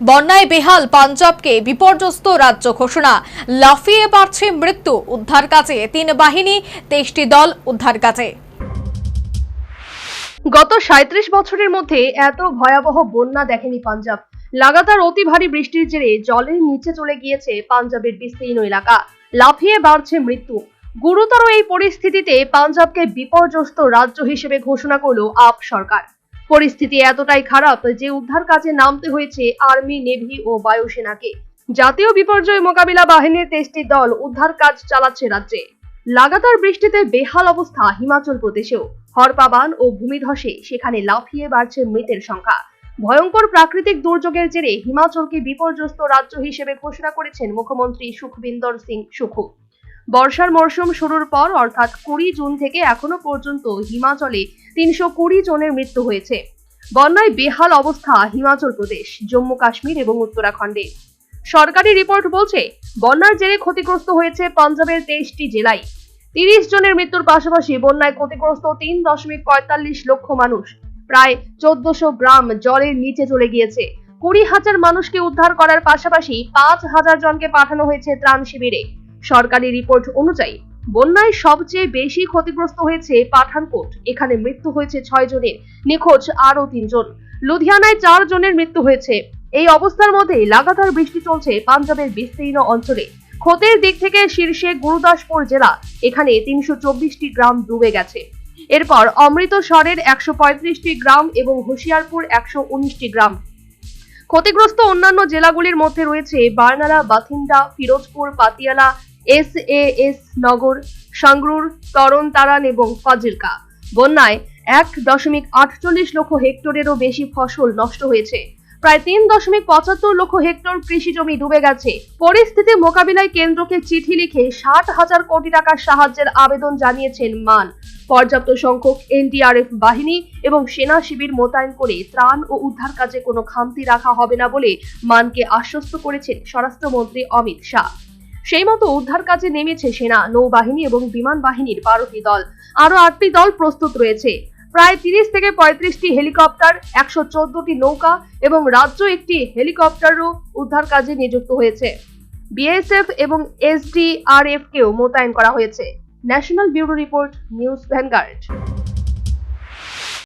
বন্যায় বেহাল পাঞ্জাবকে বিপর্যস্ত রাজ্য ঘোষণা। লাফিয়ে বাড়ছে মৃত্যু উদ্ধার কাজে। তিন বাহিনী, তেইশটি দল উদ্ধার কাজে। গত সাঁত্রিশ বছরের মধ্যে এত ভয়াবহ বন্যা দেখেনি পাঞ্জাব। লাগাতার অতি ভারী বৃষ্টির জেরে জলের নিচে চলে গিয়েছে পাঞ্জাবের বিস্তীর্ণ এলাকা। লাফিয়ে বাড়ছে মৃত্যু। গুরুতর এই পরিস্থিতিতে পাঞ্জাবকে বিপর্যস্ত রাজ্য হিসেবে ঘোষণা করল আপ সরকার। পরিস্থিতি এতটাই খারাপ যে উদ্ধার কাজে নামতে হয়েছে আর্মি, নেভি ও বায়ুসেনাকে। জাতীয় বিপর্যয় মোকাবিলা বাহিনীর তেইশটি দল উদ্ধার কাজ চালাচ্ছে রাজ্যে। লাগাতার বৃষ্টিতে বেহাল অবস্থা হিমাচল প্রদেশেও। হরপাবান ও ভূমিধসে সেখানে লাফিয়ে বাড়ছে মৃতের সংখ্যা। ভয়ঙ্কর প্রাকৃতিক দুর্যোগের জেরে হিমাচলকে বিপর্যস্ত রাজ্য হিসেবে ঘোষণা করেছেন মুখ্যমন্ত্রী সুখবিন্দর সিং সুখু। বর্ষার মরশুম শুরুর পর, অর্থাৎ কুড়ি জুন থেকে এখনও পর্যন্ত হিমাচলে তিনশো কুড়ি জনের মৃত্যু হয়েছে। বন্যায় বেহাল অবস্থা হিমাচল প্রদেশ, জম্মু কাশ্মীর এবং উত্তরাখণ্ডে। সরকারি রিপোর্ট বলছে, বন্যার জেরে ক্ষতিগ্রস্ত হয়েছে পাঞ্জাবের তেইশটি জেলায়। তিরিশ জনের মৃত্যুর পাশাপাশি বন্যায় ক্ষতিগ্রস্ত তিন দশমিক পঁয়তাল্লিশ লক্ষ মানুষ। প্রায় চোদ্দশো গ্রাম জলের নিচে চলে গিয়েছে। কুড়ি হাজার মানুষকে উদ্ধার করার পাশাপাশি পাঁচ হাজার জনকে পাঠানো হয়েছে ত্রাণ শিবিরে। সরকারি রিপোর্ট অনুযায়ী, বন্যায় সবচেয়ে বেশি ক্ষতিগ্রস্ত হয়েছে পাঠানকোট। এখানে মৃত্যু হয়েছে ছয় জনের, নিখোঁজ আরও তিনজন লুধিয়ানায় চার জনের মৃত্যু হয়েছে। এই অবস্থার মধ্যে লাগাতার বৃষ্টি চলছে পাঞ্জাবের বিস্তীর্ণ অঞ্চলে। ক্ষতির দিক থেকে শীর্ষে গুরুদাসপুর জেলা, এখানে তিনশো চব্বিশটি গ্রাম ডুবে গেছে। এরপর অমৃতসরের একশো পঁয়ত্রিশটি গ্রাম এবং হুশিয়ারপুর একশো উনিশটি গ্রাম। ক্ষতিগ্রস্ত অন্যান্য জেলাগুলির মধ্যে রয়েছে Barnala Bathinda Firozpur, Patiala S A S Nagar, Sangrur Tarn Taran এবং ফাজিলকা। বন্যায় এক দশমিক আটচল্লিশ লক্ষ হেক্টরেরও বেশি ফসল নষ্ট হয়েছে। প্রায় তিন দশমিক পঁচাত্তর লক্ষ হেক্টর কৃষি জমি ডুবে গেছে। পরিস্থিতি মোকাবিলায় কেন্দ্রকে চিঠি লিখে ষাট হাজার কোটি টাকার সাহায্যের আবেদন জানিয়েছেন মান। পর্যাপ্ত সংখ্যক এনডিআরএফ বাহিনী এবং সেনা শিবির মোতায়েন করে ত্রাণ ও উদ্ধার কাজে কোনো খামতি রাখা হবে না বলে মানকে আশ্বস্ত করেছেন স্বরাষ্ট্রমন্ত্রী অমিত শাহ। সেই মতো উদ্ধার কাজে নেমেছে সেনা, নৌবাহিনী এবং বিমান বাহিনীর বারোটি দল। আরও আটটি দল প্রস্তুত রয়েছে। প্রায় তিরিশ থেকে পঁয়ত্রিশটি হেলিকপ্টার, একশো চোদ্দটি নৌকা এবং রাজ্য একটি হেলিকপ্টারও উদ্ধার কাজে নিযুক্ত হয়েছে। বিএসএফ এবং এসডিআরএফ কেও মোতায়েন করা হয়েছে। National bureau report, news Vanguard.